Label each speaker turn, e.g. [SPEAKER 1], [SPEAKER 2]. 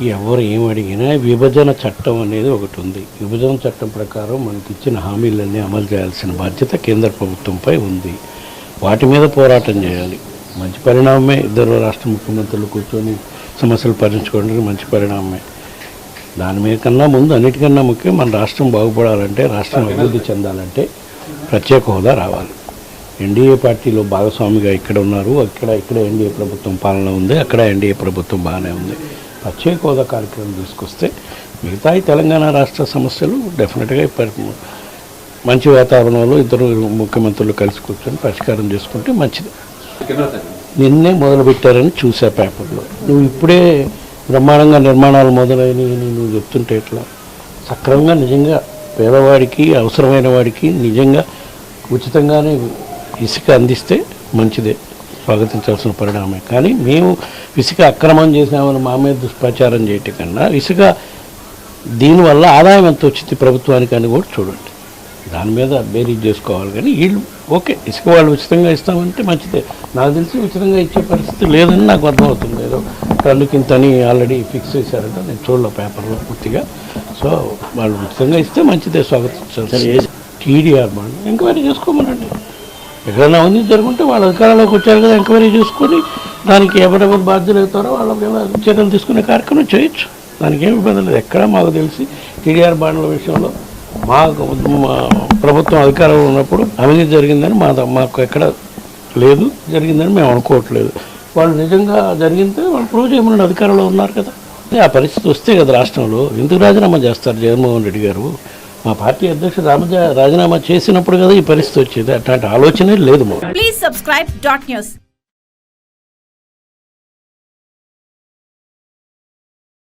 [SPEAKER 1] ఎవరు ఏమడిగినా అడిగినా విభజన చట్టం అనేది ఒకటి ఉంది. విభజన చట్టం ప్రకారం మనకి ఇచ్చిన హామీలన్నీ అమలు చేయాల్సిన బాధ్యత కేంద్ర ప్రభుత్వంపై ఉంది. వాటి మీద పోరాటం చేయాలి. మంచి పరిణామమే ఇద్దరు రాష్ట్ర ముఖ్యమంత్రులు కూర్చొని సమస్యలు పరిష్కరించుకోవడానికి మంచి పరిణామమే. దాని మీద కన్నా ముందు అన్నిటికన్నా ముఖ్యం మన రాష్ట్రం బాగుపడాలంటే రాష్ట్రం అభివృద్ధి చెందాలంటే ప్రత్యేక హోదా రావాలి. ఎన్డీఏ పార్టీలో భాగస్వామిగా ఇక్కడ ఉన్నారు. అక్కడ ఇక్కడ ఎన్డీఏ ప్రభుత్వం పాలన ఉంది. అక్కడ ఎన్డీఏ ప్రభుత్వం బాగానే ఉంది. ప్రత్యేక హోదా కార్యక్రమం తీసుకొస్తే మిగతా తెలంగాణ రాష్ట్ర సమస్యలు డెఫినెట్గా మంచి వాతావరణంలో ఇద్దరు ముఖ్యమంత్రులు కలిసి కూర్చొని పరిష్కారం చేసుకుంటే మంచిది. నిన్నే మొదలుపెట్టారని చూసా పేపర్లో. నువ్వు ఇప్పుడే బ్రహ్మాండంగా నిర్మాణాలు మొదలైనవి నువ్వు చెప్తుంటే ఎట్లా? సక్రమంగా నిజంగా పేదవాడికి అవసరమైన వాడికి నిజంగా ఉచితంగానే ఇసుక అందిస్తే మంచిదే. స్వాగతించాల్సిన పరిణామమే కానీ మేము ఇసుక అక్రమం చేసామని మా మీద దుష్ప్రచారం చేయటం కన్నా ఇసుక దీనివల్ల ఆదాయం ఎంత వచ్చింది ప్రభుత్వానికి అని కూడా చూడండి. దాని మీద బేరీజ్ చేసుకోవాలి కానీ వీళ్ళు ఓకే ఇసుక వాళ్ళు ఉచితంగా ఇస్తామంటే మంచిదే. నాకు తెలిసి ఉచితంగా ఇచ్చే పరిస్థితి లేదని నాకు అర్థమవుతుంది. ఏదో టన్నుకి ఇంతని ఆల్రెడీ ఫిక్స్ చేశారంట. నేను చూడలే పేపర్లో పూర్తిగా. సో వాళ్ళు ఉచితంగా ఇస్తే మంచిదే స్వాగతించాలి టీడీఆర్ బాండ్. ఎంక్వైరీ చేసుకోమనండి. ఎక్కడైనా ఉంది జరుగుంటే వాళ్ళ అధికారంలోకి వచ్చారు కదా ఎంక్వైరీ చేసుకొని దానికి ఎవరెవరు బాధ్యులు అవుతారో వాళ్ళ మీద చర్యలు తీసుకునే కార్యక్రమం చేయొచ్చు. దానికి ఏమి ఇబ్బంది లేదు. ఎక్కడ మాకు తెలిసి టీడీఆర్ బాండ్ల విషయంలో మాకు ప్రభుత్వం అధికారంలో ఉన్నప్పుడు అవినీతి జరిగిందని మా మాకు ఎక్కడ లేదు జరిగిందని మేము అనుకోవట్లేదు. వాళ్ళు నిజంగా జరిగితే వాళ్ళు ప్రూవ్ చేయమని అధికారంలో ఉన్నారు కదా. ఆ పరిస్థితి వస్తే కదా రాష్ట్రంలో. ఎందుకు రాజీనామా చేస్తారు జగన్మోహన్ రెడ్డి గారు? మా పార్టీ అధ్యక్షుడు రామజా రాజీనామా చేసినప్పుడు కదా ఈ పరిస్థితి వచ్చేది అట్లాంటి ఆలోచనే లేదు ప్లీజ్
[SPEAKER 2] Please subscribe dot.